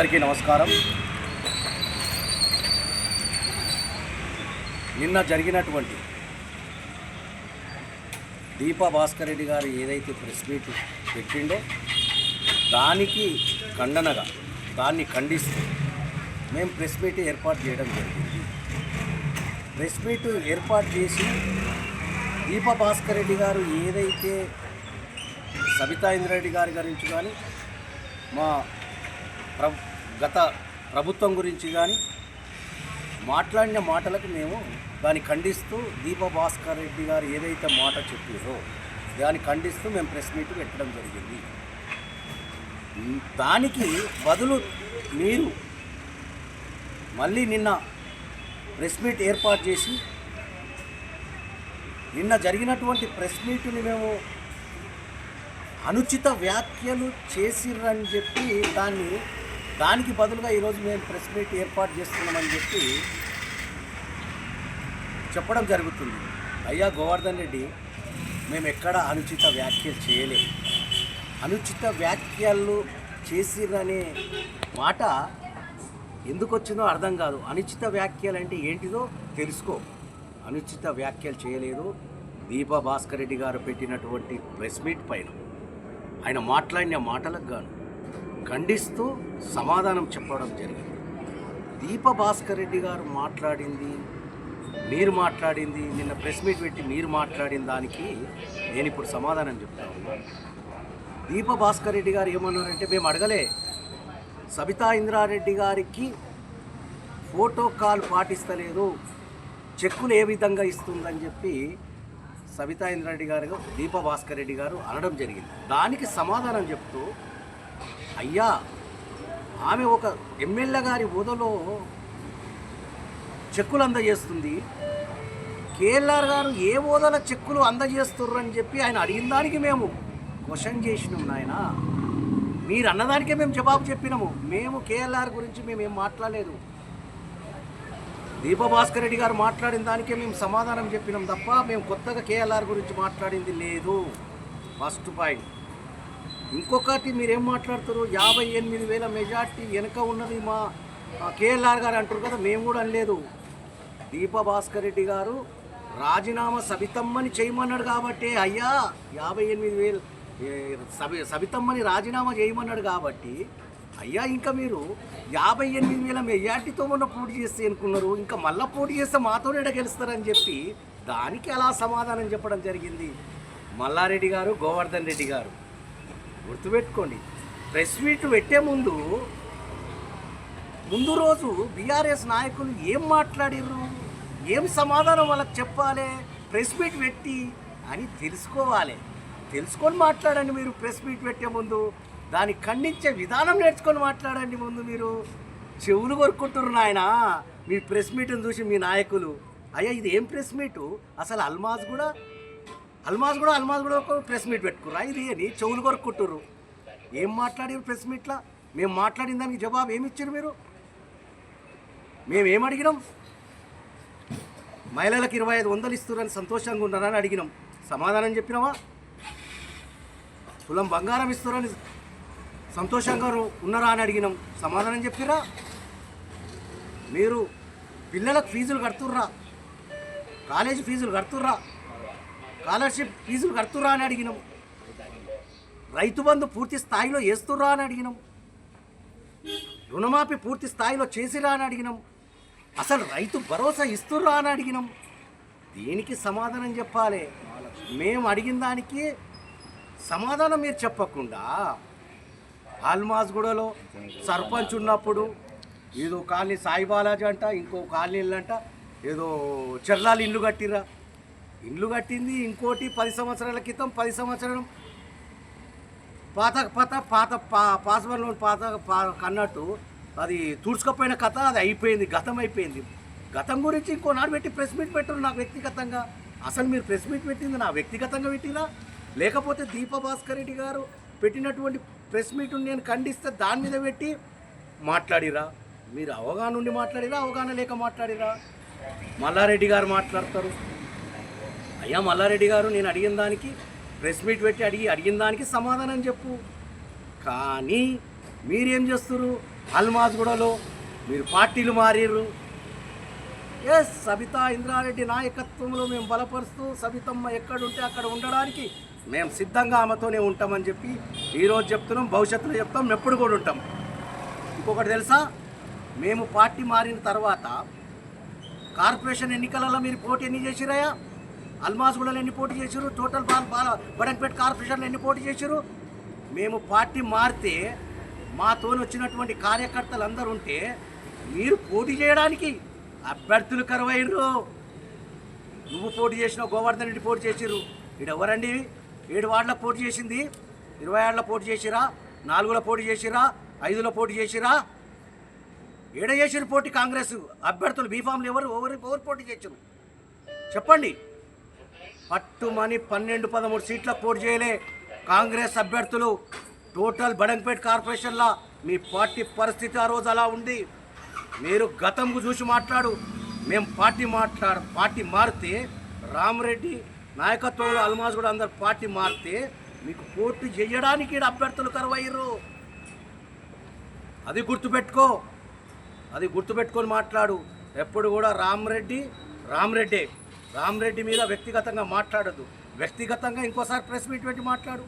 అందరికీ నమస్కారం. నిన్న జరిగినటువంటి దీపా భాస్కర్ రెడ్డి గారు ఏదైతే ప్రెస్ మీట్ పెట్టిండో దానికి ఖండనగా దాన్ని ఖండిస్తూ మేము ప్రెస్ మీట్ ఏర్పాటు చేయడం జరిగింది. ప్రెస్ మీట్ ఏర్పాటు చేసి దీపా భాస్కర్ రెడ్డి గారు ఏదైతే సబితా ఇంద్రారెడ్డి గారి గురించి కానీ మా ప్ర గత ప్రభుత్వం గురించి కానీ మాట్లాడిన మాటలకు మేము దాన్ని ఖండిస్తూ దీప భాస్కర్ రెడ్డి గారు ఏదైతే మాట చెప్పారో దాన్ని ఖండిస్తూ మేము ప్రెస్ మీట్ పెట్టడం జరిగింది. దానికి బదులు మీరు మళ్ళీ నిన్న ప్రెస్ మీట్ ఏర్పాటు చేసి నిన్న జరిగినటువంటి ప్రెస్ మీట్ని మేము అనుచిత వ్యాఖ్యలు చేసిర్రని చెప్పి దాన్ని దానికి బదులుగా ఈరోజు మేము ప్రెస్ మీట్ ఏర్పాటు చేస్తున్నామని చెప్పి చెప్పడం జరుగుతుంది. అయ్యా గోవర్ధన్ రెడ్డి మేము ఎక్కడ అనుచిత వ్యాఖ్యలు చేయలేము. అనుచిత వ్యాఖ్యలు చేసిరనే మాట ఎందుకు వచ్చిందో అర్థం కాదు. అనుచిత వ్యాఖ్యలు అంటే ఏంటిదో తెలుసుకో. అనుచిత వ్యాఖ్యలు చేయలేదు. దీపా భాస్కర్ రెడ్డి గారు పెట్టినటువంటి ప్రెస్ మీట్ పైన. ఆయన మాట్లాడిన మాటలకు గాను. ఖండిస్తూ సమాధానం చెప్పడం జరిగింది. దీప భాస్కర్ రెడ్డి గారు మాట్లాడింది మీరు మాట్లాడింది నిన్న ప్రెస్ మీట్ పెట్టి మీరు మాట్లాడిన దానికి నేను ఇప్పుడు సమాధానం చెప్తాను దీప భాస్కర్ రెడ్డి గారు ఏమన్నారంటే మేము అడగలే. సబితా ఇంద్రారెడ్డి గారికి ఫోటో కాల్ పాటిస్తలేదు చెక్కులు ఏ విధంగా ఇస్తుందని చెప్పి సబితా ఇంద్రారెడ్డి గారు దీప భాస్కర్ రెడ్డి గారు అనడం జరిగింది. దానికి సమాధానం చెప్తూ అయ్యా ఆమె ఒక ఎమ్మెల్యే గారి హోదాలో చెక్కులు అందజేస్తుంది. కేఎల్ఆర్ గారు ఏ హోదాల చెక్కులు అందజేస్తుర్రు అని చెప్పి ఆయన అడిగిన దానికి మేము క్వశ్చన్ చేసినాం నాయన. మీరు అన్నదానికే మేము జవాబు చెప్పినాము. మేము కేఎల్ఆర్ గురించి మేము ఏం మాట్లాడలేదు. దీపభాస్కర్ రెడ్డి గారు మాట్లాడిన దానికే మేము సమాధానం చెప్పినాం తప్ప మేము కొత్తగా కేఎల్ఆర్ గురించి మాట్లాడింది లేదు. First point. ఇంకొకటి మీరేం మాట్లాడుతారు? యాభై ఎనిమిది వేల మెజార్టీ వెనక ఉన్నది మా కేఎల్ఆర్ గారు అంటారు కదా మేము కూడా అనలేదు. దీప భాస్కర్ రెడ్డి గారు రాజీనామా సబితమ్మని చేయమన్నాడు కాబట్టి అయ్యా యాభై ఎనిమిది వేలు సబి సబితమ్మని రాజీనామా చేయమన్నాడు కాబట్టి అయ్యా ఇంకా మీరు యాభై ఎనిమిది వేల మెజార్టీతో మొన్న పోటీ చేస్తే అనుకున్నారు ఇంకా మళ్ళీ పోటీ చేస్తే మాతోనే గెలుస్తారని చెప్పి దానికి అలా సమాధానం చెప్పడం జరిగింది? మల్లారెడ్డి గారు గోవర్ధన్ రెడ్డి గారు. గుర్తుపెట్టుకోండి. ప్రెస్ మీట్ పెట్టే ముందు ముందు రోజు బీఆర్ఎస్ నాయకులు ఏం మాట్లాడిర్రు? ఏం సమాధానం వాళ్ళకి చెప్పాలి? ప్రెస్ మీట్ పెట్టి అని తెలుసుకోవాలి. తెలుసుకొని మాట్లాడండి మీరు ప్రెస్ మీట్ పెట్టే ముందు. దాన్ని ఖండించే విధానం నేర్చుకొని మాట్లాడండి ముందు మీరు. చెవులు కొరుక్కుంటున్నారు నాయన. మీ ప్రెస్ మీట్ని చూసి మీ నాయకులు. అయ్యా ఇది ఏం ప్రెస్ మీటు? అసలు అల్మాజ్ కూడా అల్మాజ్ కూడా అల్మాజ్ కూడా ఒక ప్రెస్ మీట్ పెట్టుకుర్రా? ఇది అని చెవులు కొరుక్కుంటుర్రు. ఏం మాట్లాడారు ప్రెస్ మీట్లా? మేము మాట్లాడిన దానికి జవాబు ఏమి ఇచ్చారు మీరు? మేము ఏం అడిగినాం? మహిళలకు ఇరవై ఐదు వందలు ఇస్తున్నారని సంతోషంగా ఉన్నారని అడిగినాం. సమాధానం చెప్పినావా? కులం బంగారం ఇస్తున్నారని సంతోషంగా ఉన్నారా అని అడిగినాం. సమాధానం చెప్పిరా మీరు పిల్లలకు ఫీజులు కడుతుర్రా? కాలేజీ ఫీజులు కడుతుర్రా? స్కాలర్షిప్ ఫీజులు కడుతురా అని అడిగినాం. రైతు బంధు పూర్తి స్థాయిలో వేస్తురా అని అడిగినాం. రుణమాఫీ పూర్తి స్థాయిలో చేసిరా అని అడిగినాం. అసలు రైతు భరోసా ఇస్తుర్రా అని అడిగినాం. దీనికి సమాధానం చెప్పాలి? మేము అడిగిన దానికి సమాధానం మీరు చెప్పకుండా ఆల్మాజ్గూడలో సర్పంచ్ ఉన్నప్పుడు ఏదో కాలనీ సాయి బాలాజీ అంట ఇంకో ఇల్లు అంట ఏదో చెర్లాలు ఇల్లు కట్టిరా ఇల్లు కట్టింది ఇంకోటి పది సంవత్సరాల క్రితం పది సంవత్సరం పాత పాత పాత పా పాస్వర్డ్ పాత కన్నట్టు అది తుడుచుకపోయిన కథ అది అయిపోయింది గతం అయిపోయింది. గతం గురించి ఇంకో నాడు పెట్టి ప్రెస్ మీట్ పెట్టరు నాకు వ్యక్తిగతంగా. అసలు మీరు ప్రెస్ మీట్ పెట్టింది నా వ్యక్తిగతంగా పెట్టినా లేకపోతే దీప భాస్కర్ రెడ్డి గారు పెట్టినటువంటి ప్రెస్ మీట్ నేను ఖండిస్తే దాని మీద పెట్టి మాట్లాడిరా? మీరు అవగాహన ఉండి మాట్లాడిరా? అవగాహన లేక మాట్లాడిరా? మల్లారెడ్డి గారు మాట్లాడతారు. అయ్యా మల్లారెడ్డి గారు నేను అడిగిన దానికి ప్రెస్ మీట్ పెట్టి అడిగి అడిగిన దానికి సమాధానం చెప్పు. కానీ మీరేం చేస్తారు అల్మాజ్గూడలో మీరు పార్టీలు మారిర్రు. ఎస్ సబితా ఇంద్రారెడ్డి నాయకత్వంలో మేము బలపరుస్తూ సబితమ్మ ఎక్కడుంటే అక్కడ ఉండడానికి మేము సిద్ధంగా ఆమెతోనే ఉంటామని చెప్పి ఈరోజు చెప్తున్నాం భవిష్యత్తులో చెప్తాం ఎప్పుడు కూడా ఉంటాం. ఇంకొకటి తెలుసా? మేము పార్టీ మారిన తర్వాత కార్పొరేషన్ ఎన్నికలలో మీరు పోటీ ఎన్ని చేసిరాయా అల్మాజ్గూడలో ఎన్ని పోటీ చేశారు? టోటల్ బాల్ బాల బడంపేట కార్పొరేషన్లో ఎన్ని పోటీ చేశారు? మేము పార్టీ మారితే మాతో వచ్చినటువంటి కార్యకర్తలు అందరూ ఉంటే మీరు పోటీ చేయడానికి అభ్యర్థులు కరువైనరు. నువ్వు పోటీ చేసిన గోవర్ధన్ రెడ్డి పోటీ చేశారు. ఇడు ఎవరండి ఏడు వార్డుల పోటీ చేసింది. ఇరవై ఏళ్ళ పోటీ చేసిరా నాలుగులో పోటీ చేసిరా ఐదులో పోటీ చేసిరా ఏడ చేసిన పోటీ కాంగ్రెస్? అభ్యర్థులు బీఫామ్లు ఎవరు? ఎవరు ఎవరు పోటీ చేసారు చెప్పండి. పట్టుమని పన్నెండు పదమూడు సీట్ల పోటీ చేయలే. కాంగ్రెస్ అభ్యర్థులు టోటల్ బడంపేట్ కార్పొరేషన్లో మీ పార్టీ పరిస్థితి ఆ రోజు అలా ఉంది. మీరు గతంకు చూసి మాట్లాడు. మేము పార్టీ మాట్లాడు పార్టీ మారితే రామరెడ్డి నాయకత్వంలో అల్మాజ్ కూడా అందరు పార్టీ మారితే మీకు పోటీ చేయడానికి అభ్యర్థులు కరువయ్యరు అది గుర్తుపెట్టుకో అది గుర్తుపెట్టుకొని మాట్లాడు. ఎప్పుడు కూడా రామరెడ్డి రామరెడ్డే. రామ్రెడ్డి మీద వ్యక్తిగతంగా మాట్లాడద్దు. వ్యక్తిగతంగా ఇంకోసారి ప్రెస్ మీట్ పెట్టి మాట్లాడు.